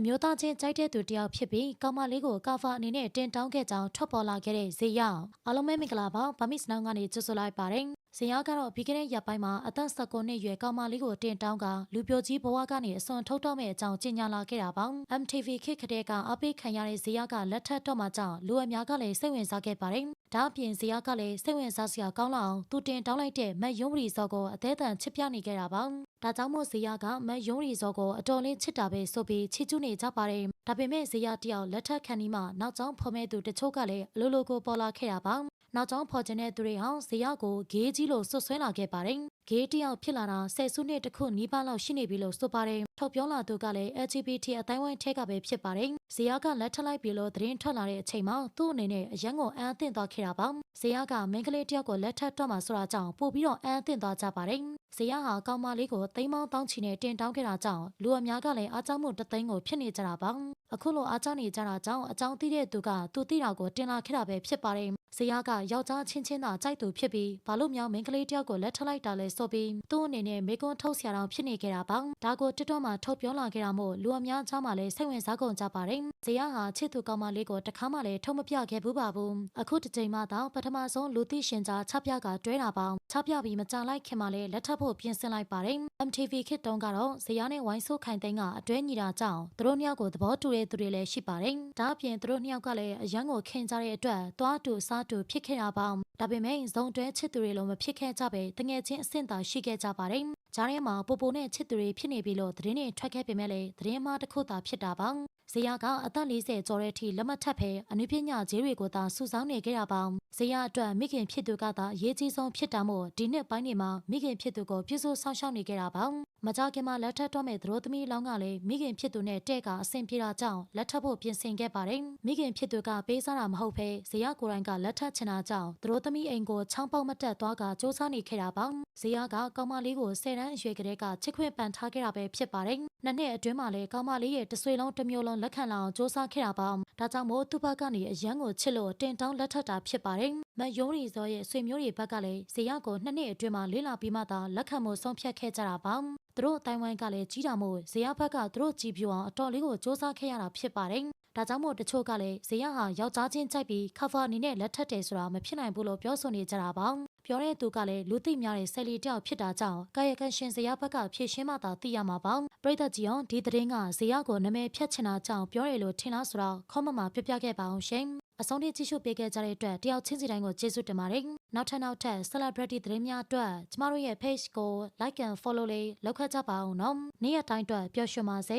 အမျိုးသားချင်းကြိုက်တဲ့သူတစ်ယောက်ဖြစ်ပြီးကောင်မလေးကိုကာဖာအနေနဲ့တင်တောင်းခဲ့ကြောင်းထွက်ပေါ်လာခဲ့တဲ့ဇေယျအားလုံးပဲမင်္ဂလာပါဗမစ်စနောင်းကနေကြိုဆိုလိုက်ပါတယ်ဇေယျကတော့ပြီးခဲ့တဲ့ရက်ပိုင်းမှာအသက်19နှစ်ရွယ်ကောင်မလေးကိုတင်တောင်းကလူပြိုကြီးဘဝကနေအစွန်ထုတ်တော့မဲ့အကြောင်းကြေညာလာခဲ့တာပါ MTV ခေတ်ကတဲ့ကအပိတ်ခံရတဲ့ဇေယျကလက်ထပ်တော့မှကြောင့်လူအများကလည်းစိတ်ဝင်စားခဲ့ပါတယ်ဒါအပြင်ဇေယျကလည်းစိတ်ဝင်စားစရာကောင်းလောက်အောင်သူတင်တောင်းလိုက်တဲ့မတ်ယုံရီစောကိုအသေးအံချစ်ပြနေခဲ့တာပါ ဒါကြောင့်မို့ဇေယျကမတ်ယုံရီစောကိုအတော်လေးချစ်တာပဲဆိုပြီးချစ်ကျူးနေကြပါတယ်ဒါပေမဲ့ဇေယျတယောက်လက်ထပ်ခံဒီမှနောက်ကျောင်းဖော်မဲ့သူတချို့ကလည်းအလိုလိုကိုပေါ်လာခဲ့တာပါ နောက်ကျောင်းဖော်ခြင်းတဲ့သူတွေဟောင်းဇေယျကိုဂေးကြီးလို့ဆွတ်ဆွဲလာခဲ့ပါတယ်ဂေးတယောက်ဖြစ်လာတာဆယ်စုနှစ်တစ်ခုနီးပါးလောက်ရှိနေပြီလို့ဆိုပါတယ်ထုတ်ပြောလာသူကလည်း LGBT အတိုင်းဝိုင်းထဲကပဲဖြစ်ပါတယ်ဇေယျကလက်ထပ်လိုက်ပြီလို့သတင်းထွက်လာတဲ့အချိန်မှာသူ့အနေနဲ့အရန်ကိုအံ့အသင့်သွားခဲ့တာပါဇေယျကမင်းကလေးတယောက်ကိုလက်ထပ်တော့မှဆိုတာကြောင့်ပို့ပြီးတော့အံ့အသင့်သွားကြပါတယ်ဇေယျဟာကောင်မလေးကိုသိမ်းမောင်းတောင်းချီနဲ့တင်တောင်းခဲ့တာကြောင့်လူအများကလည်းအားကြောင့်မှုတသိန်းကိုဖြစ်နေကြတာပါအခုလိုအားကြောင့်နေကြတာကြောင့်အကြောင်းသိတဲ့သူကသူသိတာကိုတင်လာခဲ့တာပဲဖြစ်ပါတယ် ဇေယျကယောက်ျားချင်းချင်းသာကြိုက်သူဖြစ်ပြီးဘာလို့မြောင်မင်းကလေးတယောက်ကိုလက်ထပ်လိုက်တာလဲဆိုပြီးသူ့အနေနဲ့မေကွန်းထုတ်ဆရာတော်ဖြစ်နေခဲ့တာပါဒါကိုတစ်တော့မှထုတ်ပြောလာခဲ့တာမို့လူအများကြားမှာလည်းစိတ်ဝင်စားကုန်ကြပါတယ်ဇေယျဟာချစ်သူကောင်မလေးကိုတခါမှလည်းထုတ်မပြခဲ့ဘူးပါဘူးအခုတစ်ချိန်မှတော့ပထမဆုံးလူသိရှင်ကြားချပြကတွဲတာပါချပြပြီးမကြလိုက်ခင်မှလည်းလက်ထပ်ဖို့ပြင်ဆင်လိုက်ပါတယ် MTV ခေတ်တုန်းကတော့ဇေယျနဲ့ဝိုင်းဆိုးခိုင်သိန်းကအတွဲညီတာကြောင့်သူတို့နှစ်ယောက်ကိုသဘောတူတဲ့သူတွေလည်းရှိပါတယ်ဒါအပြင်သူတို့နှစ်ယောက်ကလည်းအရန်ကိုခင်ကြတဲ့အတွက်သွားတူစားတူဖြစ်ခဲ့တာပါဒါပေမဲ့ဇုံတွဲချစ်သူတွေလုံးမဖြစ်ခဲ့ကြပဲတငယ်ချင်းအဆင့်သာရှိခဲ့ကြပါတယ် ဂျားထဲမှာပိုပိုနဲ့ချစ်သူတွေဖြစ်နေပြီလို့သတင်းတွေထွက်ခဲ့ပေမဲ့လည်းသတင်းမှားတစ်ခုသာဖြစ်တာပါဇေယကအသက်40ကျော်တဲ့အထိလက်မထပ်ဖဲအနုပညာဂျေးတွေကိုသာစုဆောင်းနေခဲ့တာပါဇေယအတွက်မိခင်ဖြစ်သူကသာအရေးကြီးဆုံးဖြစ်တာမို့ဒီနှစ်ပိုင်းတွေမှာမိခင်ဖြစ်သူကိုပြုစုဆောင်ရှောက်နေခဲ့တာပါမကြခင်မှာလက်ထပ်တော့မဲ့သတို့သမီးလောင်းကလည်းမိခင်ဖြစ်သူနဲ့တဲ့ကအဆင်ပြေတာကြောင့်လက်ထပ်ဖို့ပြင်ဆင်ခဲ့ပါတယ်မိခင်ဖြစ်သူကပေးစားတာမဟုတ်ဘဲဇေယကိုယ်တိုင်ကလက်ထပ်ချင်တာကြောင့်သတို့သမီးအိမ်ကိုချောင်းပေါက်မတက်သွားကစူးစမ်းနေခဲ့တာပါဇေယကကောင်မလေးကိုဆယ်တန်းအရွယ်ကလေးကချစ်ခွင့်ပန်ထားခဲ့တာပဲဖြစ်ပါတယ်နှစ်နှစ်အတွင်းမှာလည်းကောင်မလေးရဲ့တဆွေလုံးတစ်မျိုးလုံးလက်ခံလာအောင်စူးစမ်းခဲ့တာပါဒါကြောင့်မို့သူ့ဘက်ကနေအရန်ကိုချစ်လို့တင်တောင်းလက်ထပ်တာဖြစ်ပါတယ်မယုံရီစောရဲ့ဆွေမျိုးတွေဘက်ကလည်းဇေယကိုနှစ်နှစ်အတွင်းမှာလေးလာပြီးမှသာလက်ခံမှုဆုံးဖြတ်ခဲ့ကြတာပါသူတို့အတိုင်းဝိုင်းကလည်းကြီးတာမို့ဇေယဘက်ကသူတို့ကြည်ပြူအောင်အတော်လေးကိုစူးစမ်းခဲ့ရတာဖြစ်ပါတယ်ဒါကြောင့်မို့တချို့ကလည်းဇေယဟာယောက်ျားချင်းကြိုက်ပြီးခါဖာအနေနဲ့လက်ထပ်တယ်ဆိုတာမဖြစ်နိုင်ဘူးလို့ပြောဆိုနေကြတာပါ ပြောတဲ့သူကလည်းလူသိများတဲ့ဆယ်လီတယောက်ဖြစ်တာကြောင့်ကာယကံရှင်ဇေယဘက်ကဖြည့်ရှင်းမှသာသိရမှာပါပရိသတ်ကြီးအောင်ဒီသတင်းကဇေယကိုနာမည်ဖြတ်ချင်တာကြောင့်ပြောရလို့ထင်လားဆိုတော့ခေါမမှာပြပြခဲ့ပါအောင်ရှင်အဆုံးထိကြည့်ရှုပေးခဲ့ကြတဲ့အတွက်တယောက်ချင်းစီတိုင်းကိုကျေးဇူးတင်ပါတယ်နောက်ထပ်နောက်ထပ် celebrity သတင်းများအတွက်ကျမတို့ရဲ့ page ကို like and follow လေးလုပ်ခတ်ကြပါအောင်နော်နေ့ရက်တိုင်းအတွက်ပျော်ရွှင်ပါစေ